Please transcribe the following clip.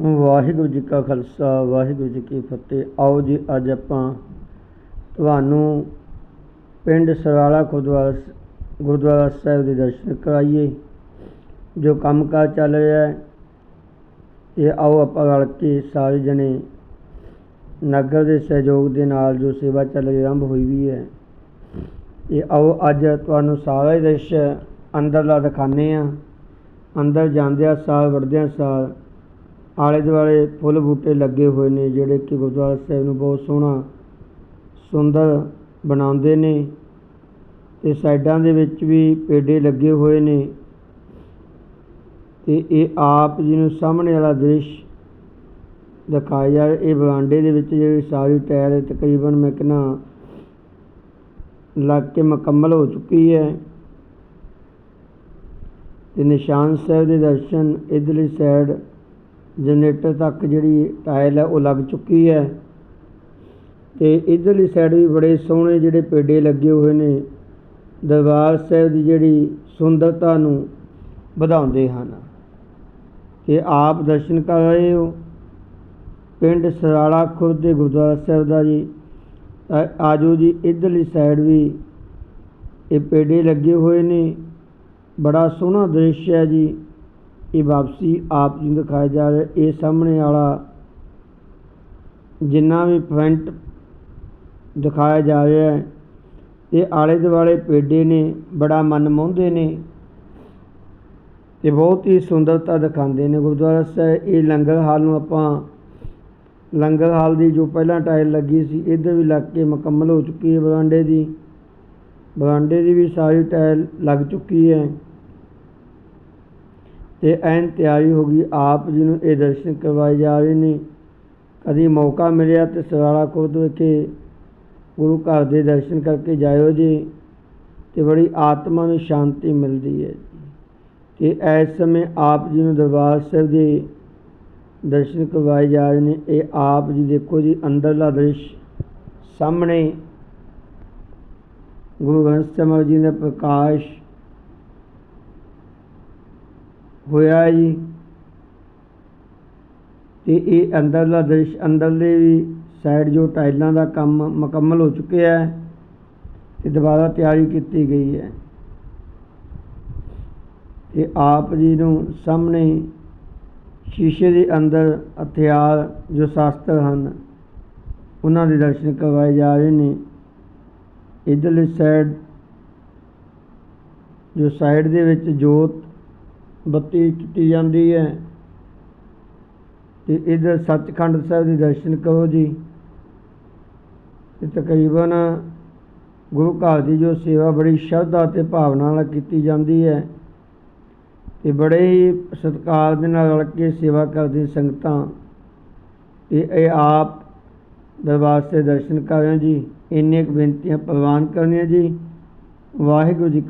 ਵਾਹਿਗੁਰੂ ਜੀ ਕਾ ਖਾਲਸਾ, ਵਾਹਿਗੁਰੂ ਜੀ ਕੀ ਫਤਿਹ। ਆਓ ਜੀ, ਅੱਜ ਆਪਾਂ ਤੁਹਾਨੂੰ ਪਿੰਡ ਸਰਾਲਾ ਗੁਰਦੁਆਰਾ ਗੁਰਦੁਆਰਾ ਸਾਹਿਬ ਦੇ ਦਰਸ਼ਨ ਕਰਾਈਏ। ਜੋ ਕੰਮਕਾਜ ਚੱਲ ਰਿਹਾ ਹੈ, ਇਹ ਆਓ ਆਪਾਂ ਰਲ ਕੇ ਸਾਰੇ ਜਣੇ ਨਗਰ ਦੇ ਸਹਿਯੋਗ ਦੇ ਨਾਲ ਜੋ ਸੇਵਾ ਚੱਲ ਰਹੀ, ਆਰੰਭ ਹੋਈ ਵੀ ਹੈ। ਇਹ ਆਓ, ਅੱਜ ਤੁਹਾਨੂੰ ਸਾਰਾ ਹੀ ਦ੍ਰਿਸ਼ ਅੰਦਰਲਾ ਦਿਖਾਉਂਦੇ ਆ ਅੰਦਰ ਜਾਂਦਿਆਂ ਸਾਰ, ਵੜਦਿਆਂ ਸਾਰ ਆਲੇ ਦੁਆਲੇ ਫੁੱਲ ਬੂਟੇ ਲੱਗੇ ਹੋਏ ਨੇ ਜਿਹੜੇ ਕਿ ਗੁਰਦੁਆਰਾ ਸਾਹਿਬ ਨੂੰ ਬਹੁਤ ਸੋਹਣਾ ਸੁੰਦਰ ਬਣਾਉਂਦੇ ਨੇ ਤੇ ਸਾਈਡਾਂ ਦੇ ਵਿੱਚ ਵੀ ਪੇਡੇ ਲੱਗੇ ਹੋਏ ਨੇ ਤੇ ਇਹ ਆਪ ਜੀ ਨੂੰ ਸਾਹਮਣੇ ਵਾਲਾ ਦ੍ਰਿਸ਼ ਦਿਖਾਇਆ ਜਾ ਇਹ ਬਰਾਂਡੇ ਦੇ ਵਿੱਚ ਜਿਹੜੀ ਸਾਰੀ ਟਾਇਲ ਹੈ, ਤਕਰੀਬਨ ਮੈਂ ਕਹਿੰਦਾ ਲੱਗ ਕੇ ਮੁਕੰਮਲ ਹੋ ਚੁੱਕੀ ਹੈ। ਤੇ ਨਿਸ਼ਾਨ ਸਾਹਿਬ ਦੇ ਦਰਸ਼ਨ ਇਧਰਲੀ ਸਾਈਡ ਜਨਰੇਟਰ ਤੱਕ ਜਿਹੜੀ ਟਾਇਲ ਹੈ ਉਹ ਲੱਗ ਚੁੱਕੀ ਹੈ। ਤੇ ਇਧਰਲੀ ਸਾਈਡ ਵੀ ਬੜੇ ਸੋਹਣੇ ਜਿਹੜੇ ਪੇਡੇ ਲੱਗੇ ਹੋਏ ਨੇ। ਦਰਬਾਰ ਸਾਹਿਬ ਦੀ ਜਿਹੜੀ ਸੁੰਦਰਤਾ ਨੂੰ ਵਧਾਉਂਦੇ ਹਨ। ਤੇ ਆਪ ਦਰਸ਼ਨ ਕਰ ਰਹੇ ਹੋ। ਪਿੰਡ ਸਰਾਲਾ ਖੁਰਦ ਦੇ ਗੁਰਦੁਆਰਾ ਸਾਹਿਬ ਦਾ ਜੀ। ਤਾਂ ਆਜੋ ਜੀ, ਇਧਰਲੀ ਸਾਈਡ ਵੀ ਇਹ ਪੇਡੇ ਲੱਗੇ ਹੋਏ ਨੇ। ਬੜਾ ਸੋਹਣਾ ਦ੍ਰਿਸ਼ ਹੈ ਜੀ। ਇਹ ਵਾਪਸੀ ਆਪ ਜੀ ਨੂੰ ਦਿਖਾਇਆ ਜਾ ਰਿਹਾ। ਇਹ ਸਾਹਮਣੇ ਵਾਲਾ ਜਿੰਨਾ ਵੀ ਫਰੰਟ ਦਿਖਾਇਆ ਜਾ ਰਿਹਾ ਹੈ, ਇਹ ਆਲੇ ਦੁਆਲੇ ਪੇਡੇ ਨੇ, ਬੜਾ ਮਨ ਮੋਹਦੇ ਨੇ ਤੇ ਬਹੁਤ ਹੀ ਸੁੰਦਰਤਾ ਦਿਖਾਉਂਦੇ ਨੇ। ਗੁਰਦੁਆਰਾ ਸਾਹਿਬ, ਇਹ ਲੰਗਰ ਹਾਲ ਨੂੰ ਆਪਾਂ, ਲੰਗਰ ਹਾਲ ਦੀ ਜੋ ਪਹਿਲਾਂ ਟਾਇਲ ਲੱਗੀ ਸੀ, ਇੱਧਰ ਵੀ ਲੱਗ ਕੇ ਮੁਕੰਮਲ ਹੋ ਚੁੱਕੀ ਹੈ। ਬਰਾਂਡੇ ਦੀ ਬਰਾਂਡੇ ਦੀ ਵੀ ਸਾਰੀ ਟਾਇਲ ਲੱਗ ਚੁੱਕੀ ਹੈ। ਤੇ ਐਨ ਤਿਆਰੀ ਹੋ ਗਈ। ਆਪ ਜੀ ਨੂੰ ਇਹ ਦਰਸ਼ਨ ਕਰਵਾਏ ਜਾ ਰਹੇ ਨੇ। ਕਦੀ ਮੌਕਾ ਮਿਲਿਆ ਤੇ ਸਰਾਲਾ ਖੁਦ ਵਿਖੇ ਗੁਰੂ ਘਰ ਦੇ ਦਰਸ਼ਨ ਕਰਕੇ ਜਾਇਓ ਜੀ ਤੇ ਬੜੀ ਆਤਮਾ ਨੂੰ ਸ਼ਾਂਤੀ ਮਿਲਦੀ ਹੈ ਜੀ। ਤੇ ਇਸ ਸਮੇਂ ਆਪ ਜੀ ਨੂੰ ਦਰਬਾਰ ਸਾਹਿਬ ਦੇ ਦਰਸ਼ਨ ਕਰਵਾਏ ਜਾ ਰਹੇ ਨੇ। ਇਹ ਆਪ ਜੀ ਦੇਖੋ ਜੀ, ਅੰਦਰਲਾ ਦ੍ਰਿਸ਼ ਸਾਹਮਣੇ ਗੁਰੂ ਗ੍ਰੰਥ ਸਾਹਿਬ ਜੀ ਦਾ ਪ੍ਰਕਾਸ਼ ਹੋਇਆ ਜੀ। ਤੇ ਇਹ ਅੰਦਰਲਾ ਦ੍ਰਿਸ਼ ਅੰਦਰਲੇ ਵੀ ਸਾਈਡ ਜੋ ਟਾਈਲਾਂ ਦਾ ਕੰਮ ਮੁਕੰਮਲ ਹੋ ਚੁੱਕਿਆ ਹੈ ਤੇ ਦੁਬਾਰਾ ਤਿਆਰੀ ਕੀਤੀ ਗਈ ਹੈ। ਤੇ ਆਪ ਜੀ ਨੂੰ ਸਾਹਮਣੇ ਸ਼ੀਸ਼ੇ ਦੇ ਅੰਦਰ ਹਥਿਆਰ ਜੋ ਸ਼ਾਸਤਰ ਹਨ, ਉਹਨਾਂ ਦੇ ਦਰਸ਼ਨ ਕਰਵਾਏ ਜਾ ਰਹੇ ਨੇ। ਇਧਰਲੀ ਸਾਈਡ ਜੋ ਸਾਈਡ ਦੇ ਵਿੱਚ ਜੋਤ ਬੱਤੀ ਕੀਤੀ ਜਾਂਦੀ ਹੈ। ਅਤੇ ਇੱਧਰ ਸੱਚਖੰਡ ਸਾਹਿਬ ਦੇ ਦਰਸ਼ਨ ਕਰੋ ਜੀ। ਅਤੇ ਤਕਰੀਬਨ ਗੁਰੂ ਘਰ ਦੀ ਜੋ ਸੇਵਾ ਬੜੀ ਸ਼ਰਧਾ ਅਤੇ ਭਾਵਨਾ ਨਾਲ ਕੀਤੀ ਜਾਂਦੀ ਹੈ। ਤੇ ਬੜੇ ਹੀ ਸਤਿਕਾਰ ਦੇ ਨਾਲ ਰਲ ਕੇ ਸੇਵਾ ਕਰਦੀ ਸੰਗਤਾਂ। ਤੇ ਇਹ ਆਪ ਦਰਬਾਰ ਸੇ ਦਰਸ਼ਨ ਕਰ ਰਹੇ ਜੀ। ਇੰਨੀਆਂ ਕੁ ਬੇਨਤੀਆਂ ਪ੍ਰਵਾਨ ਕਰਨੀਆਂ ਜੀ। ਵਾਹਿਗੁਰੂ ਜੀ